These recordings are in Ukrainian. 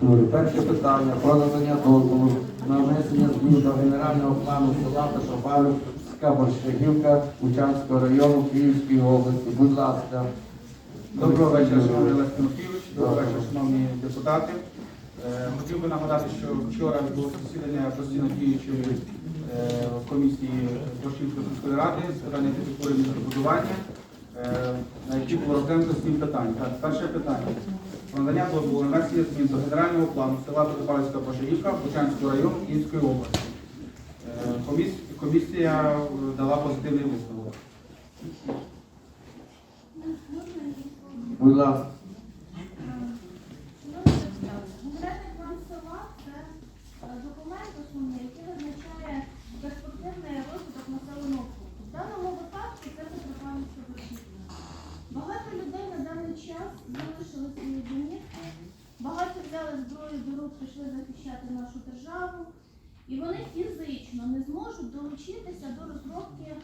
Друге, перше питання про надання дозволу на внесення змін до генерального плану села Петропавлівська Борщагівка Учанського району Київської області. Будь ласка. Доброго вечора, шановний Олег Тимофійович. Доброго вечора, шановні депутати. Е, Хотів би нагадати, що вчора відбулося засідання постійно діючої е, комісії Борщівської сільської ради з питань архітектури і містобудування, е, на які було розглянуто сім питань. Так, перше питання. Надання дозволу на внесення змін до генерального плану села Петропавлівська Божаївка Бучанського району Київської області. Комісія, Комісія е, дала позитивний висновок. Будь ласка. Генеральний план села це е, документ основний, який визначає перспективний розвиток населеного пункту. В даному випадку це Петропавлівська Борщівка. Багато людей на даний час залишили свої багато взяли зброю до рук, пішли захищати нашу державу, і вони фізично не зможуть долучитися до розробки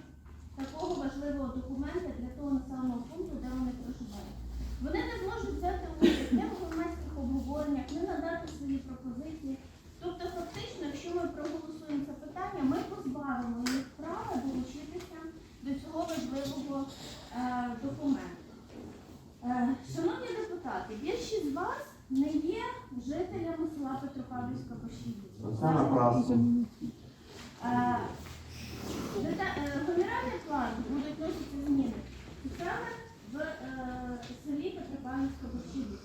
такого важливого документа для того населеного пункту, де вони проживають. Вони не зможуть взяти участь ні в громадських обговореннях, не надати свої пропозиції. Тобто, фактично, якщо ми проголосуємо це питання, ми позбавимо їх права долучитися до цього важливого е, документу. Е, шановні депутати, більшість з вас не є жителями села Петропавлівська Пошівка. Це напрасно. Генеральний план будуть носити зміни саме в е, селі Петропавлівська Борщівка.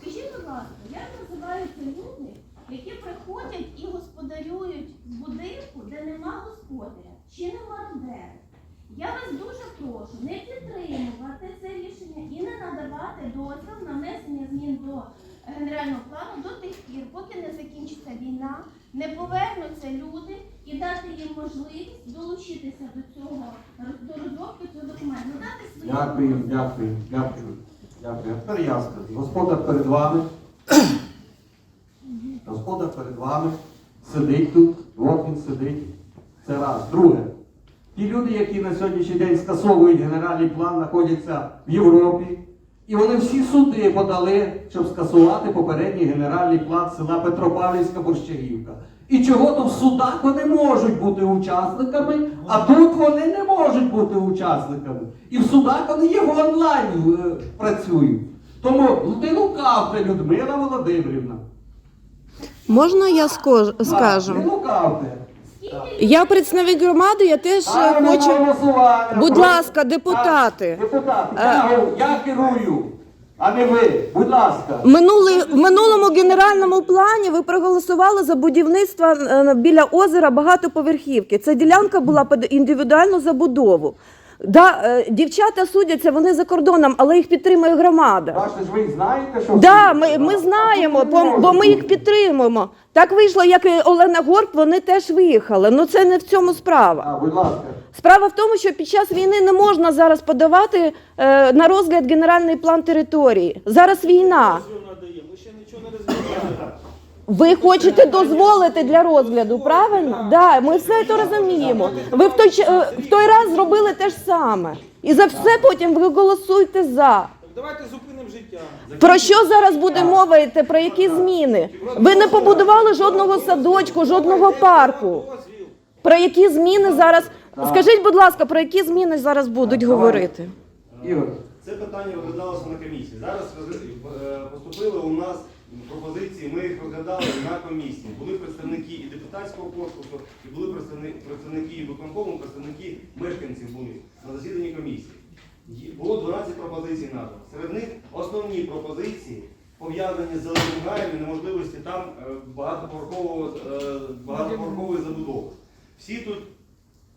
Скажіть, будь ласка, як називаються люди, які приходять і господарюють в будинку, де нема господаря, чи нема мародери? Я вас дуже прошу не підтримувати це рішення і не надавати дозвіл на внесення змін до генерального плану до тих пір, поки не закінчиться війна, не повернуться люди і дати їм можливість долучитися до цього до розробки цього документу, надати свої Дякую, дякую, дякую. Дякую. А тепер я скажу. Господар перед вами. Господар перед вами сидить тут, от він сидить. Це раз. Друге. Ті люди, які на сьогоднішній день скасовують генеральний план, знаходяться в Європі. І вони всі суди подали, щоб скасувати попередній генеральний план села Петропавлівська Борщагівка. І чого то в судах вони можуть бути учасниками, а тут вони не можуть бути учасниками. І в судах вони є в онлайн е, працюють. Тому не лукавте, Людмила Володимирівна. Можна я скож- скажу? Не лукавте. Я представник громади, я теж е, хочу. Будь ласка, депутати. Депутати, Е. я, я керую, а не ви. Будь ласка. Минулий, в минулому генеральному плані ви проголосували за будівництво е, біля озера багатоповерхівки. Ця ділянка була під індивідуальну забудову. Да, е, дівчата судяться, вони за кордоном, але їх підтримує громада. Бачите ж, ви знаєте, що... Да, ми, ми знаємо, бо, бо ми їх підтримуємо. Так вийшло, як і Олена Горб, вони теж виїхали. Ну це не в цьому справа. А, будь ласка. Справа в тому, що під час війни не можна зараз подавати е, на розгляд генеральний план території. Зараз війна. Ми ще нічого не розглядаємо. Ви хочете дозволити для розгляду, правильно? Да, ми все це розуміємо. Ви в той, ч- е, в той раз зробили те ж саме. І за все потім ви голосуєте за. Давайте зупинимо життя. Про що зараз буде мова йти? Про які зміни? Ви не побудували жодного садочку, жодного парку. Дозвіл. Про які зміни зараз? Скажіть, будь ласка, про які зміни зараз будуть говорити? Ігор. Це питання розглядалося на комісії. Зараз е, поступили у нас пропозиції, ми їх розглядали на комісії. Були представники і депутатського корпусу, і були представники, і виконкому, представники мешканців були на засіданні комісії. Було 12 пропозицій надано. Серед них основні пропозиції пов'язані з зеленим гаєм і неможливості там е, е, багатоповерхової забудови. Всі тут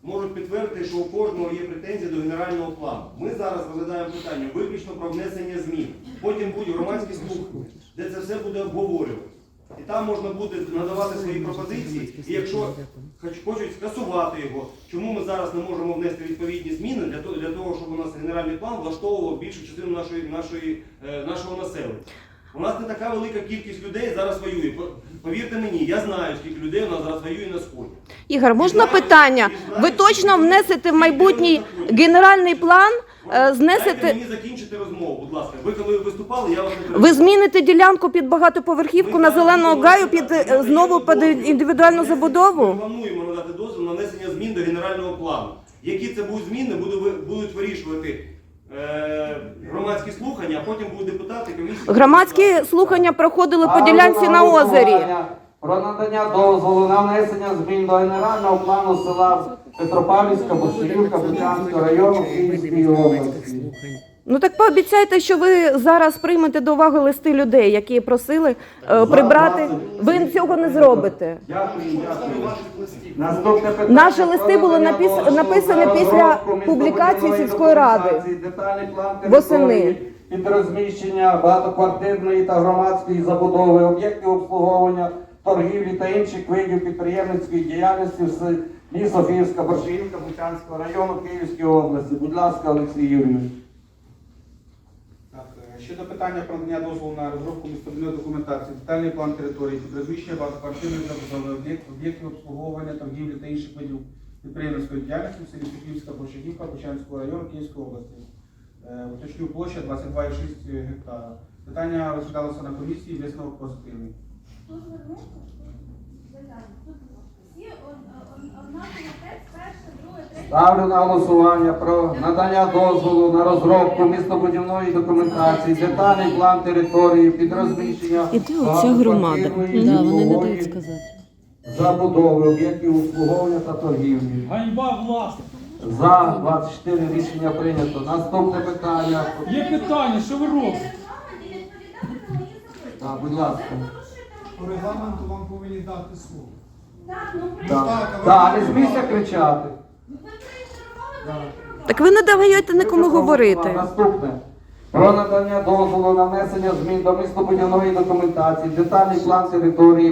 можуть підтвердити, що у кожного є претензії до генерального плану. Ми зараз розглядаємо питання виключно про внесення змін. Потім будуть громадські слухання, де це все буде обговорюватися. І там можна буде надавати свої пропозиції. І якщо хочуть скасувати його, чому ми зараз не можемо внести відповідні зміни для того, для того щоб у нас генеральний план влаштовував більшу частину нашої, нашої, е, нашого населення. У нас не така велика кількість людей зараз воює. Повірте мені, я знаю, скільки людей у нас зараз воює на сході. Ігор, можна питання? Ви точно внесете в майбутній генеральний план, е, Дайте знесете. мені закінчити розмову, будь ласка. Ви коли виступали, я вас не Ви зміните ділянку під багатоповерхівку на зеленого гаю під е, знову під індивідуальну Ми забудову? плануємо надати дозвіл на внесення змін до генерального плану. Які це будуть зміни, буду ви- будуть вирішувати громадські слухання, а потім будуть депутати комісії. Громадські слухання проходили по ділянці на озері. Про надання дозволу на внесення змін до генерального плану села Петропавлівська, Бошилівка, Петрянського району Київської області. Ну так пообіцяйте, що ви зараз приймете до уваги листи людей, які просили е, прибрати. Ви цього не зробите. Дякую, дякую. Наступне питання. Наші листи були дозволу написані після публікації сільської ради. Детальний план Восени. території під розміщення багатоквартирної та громадської забудови, об'єктів обслуговування, торгівлі та інших видів підприємницької діяльності в селі Софіївська, Борщівка, Бучанського району Київської області. Будь ласка, Олексій Юрійович. Е, щодо питання про надання дозволу на розробку містобудівної документації, детальний план території, розміщення багатоквартирної забудови, об'єкт- об'єктів обслуговування, торгівлі та інших видів підприємницької діяльності в селі Софіївська, Борщагівка, Бучанського району Київської області. Е, Уточню площа 22,6 гектара. Питання розглядалося на комісії, висновок позитивний. Тут звернувся? Детально. Тут всі од- од- текст, перше. Ставлю на голосування про надання дозволу на розробку містобудівної документації, детальний план території під розміщення І де оця громада? Да, вони не дають сказати. забудови, об'єктів обслуговування та торгівлі. Ганьба власник. За 24 рішення прийнято. Наступне питання. Є питання, що ви робите? Так, будь ласка. По регламенту вам повинні дати слово. Так, ну Так, Так, не з місця кричати. Так ви не даєте нікому говорити. Наступне. Про надання дозволу на внесення змін до містобудівної документації, детальний план території